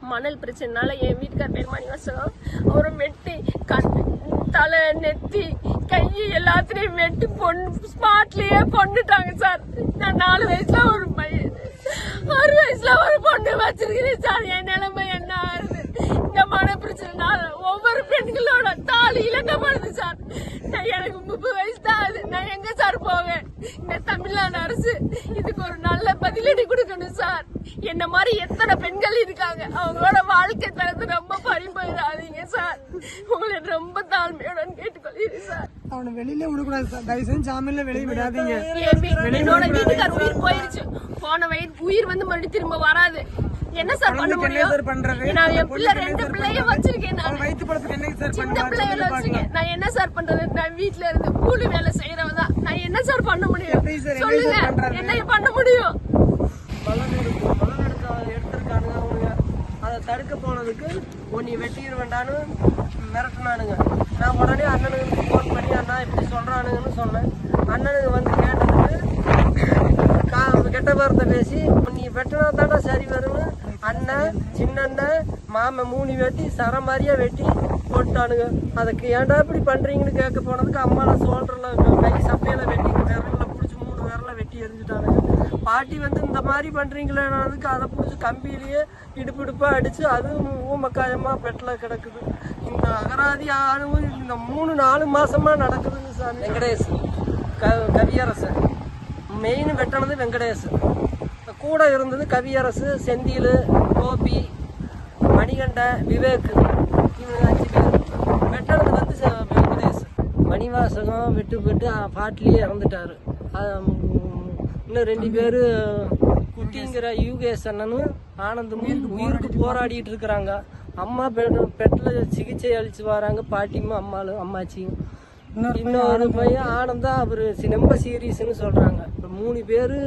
மணல் பிரச்சனைனால என் வீட்டுக்கார் பேர் மணிவாசகம் அவரை வெட்டி கண் தலை நெத்தி கை எல்லாத்திலையும் வெட்டி பொண்ணு ஸ்பாட்லயே கொண்டுட்டாங்க சார். நான் நாலு வயசுல ஒரு பையன். ஆறு வயசுல ஒரு பொண்ணு வச்சிருக்கிறேன் சார். என் நிலைமை என்ன ஆகுது? இந்த மன பிரச்சனைனால ஒவ்வொரு பெண்களோட தாலி இழக்கப்படுது சார். நான் எனக்கு முப்பது வயசு தான் ஆகுது. நான் எங்க சார் போவேன்? இந்த தமிழ்நாடு அரசு இதுக்கு ஒரு நல்ல பதிலடி கொடுக்கணும் சார். என்ன மாதிரி எத்தனை பெண்கள் இருக்காங்க? அவங்களோட வாழ்க்கை தரத்தை ரொம்ப பறிபோயிடாதீங்க சார். உங்களை ரொம்ப தாழ்மையுடன் கேட்டுக்கொள்கிறேன் சார். அவனை வெளியில விடக்கூடாது சார். தயவு செஞ்சு சாமியில வெளியே விடாதீங்க. என்னோட வீட்டுக்கார் உயிர் போயிருச்சு. போன வயிறு உயிர் வந்து மறுபடியும் திரும்ப வராது. என்ன சார் பண்ண? முடியும்? நான் என் பிள்ளை ரெண்டு பிள்ளைய? வச்சிருக்கேன் நான். வயிற்று பழத்துக்கு என்ன சார் சின்ன பிள்ளைகளை வச்சிருக்கேன். நான் என்ன சார் பண்றது? நான் வீட்ல இருந்து கூலி வேலை செய்யறவ தான். நான் என்ன சார் பண்ண முடியும்? சொல்லுங்க? என்ன பண்ண முடியும்? அதை போனதுக்கு உன்னை வெட்டிடுவேண்டான்னு மிரட்டினானுங்க. நான் உடனே அண்ணனுக்கு ஃபோன் பண்ணி அண்ணா இப்படி சொல்கிறானுங்கன்னு சொன்னேன். அண்ணனுங்க வந்து கேட்டதுக்கு கா கெட்ட வார்த்தை பேசி நீ வெட்டினா தானே சரி வரும்னு. அண்ணன் சின்ன அண்ணன் மாமன் மூணு வெட்டி சர மாதிரியாக வெட்டி போட்டானுங்க. அதுக்கு ஏன்டா இப்படி பண்ணுறீங்கன்னு கேட்க போனதுக்கு அம்மாவை சோல்டரில் கை சப்பையில் வெட்டி விரலில் பிடிச்சி மூணு விரல வெட்டி எரிஞ்சுட்டானுங்க பாட்டி வந்து இந்த மாதிரி பண்ணுறீங்களேனதுக்கு அதை பிடிச்சி கம்பியிலேயே இடுப்பு இடுப்பாக அடித்து அதுவும் ஊமக்காயமாக பெட்டில் கிடக்குது. இந்த அகராதி ஆளும் இந்த மூணு நாலு மாதமாக நடக்குதுங்க சாமி. வெங்கடேஷ் க கவியரசன். மெயின் வெட்டினது வெங்கடேஷ் கூட இருந்தது கவியரசு செந்தில் கோபி மணிகண்ட விவேக். இவங்க அஞ்சு பேர். வெட்டினது வந்து வெங்கடேஷ் மணிவாசகம் விட்டு விட்டு பாட்டிலேயே இறந்துட்டார். அது, இன்னும் ரெண்டு பேர் குட்டிங்கிற யூகேஷ் அண்ணனும் ஆனந்தமும் உயிருக்கு போராடிட்டு இருக்கிறாங்க. அம்மா பெட் பெட்டில் சிகிச்சை அளிச்சு வராங்க. பாட்டியும் அம்மாலும் அம்மாச்சியும். இன்னொரு பையன் ஆனந்தா அவரு ரொம்ப சீரியஸ்னு சொல்றாங்க. இப்ப மூணு பேரு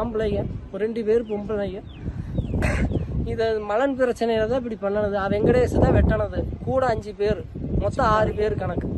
ஆம்பளைங்க. ஒரு ரெண்டு பேர் பொம்பளைங்க. இதை மலன் பிரச்சனையில தான் இப்படி பண்ணனது. வெங்கடேஷ் தான் வெட்டனது. கூட அஞ்சு பேர். மொத்தம் ஆறு பேர் கணக்கு.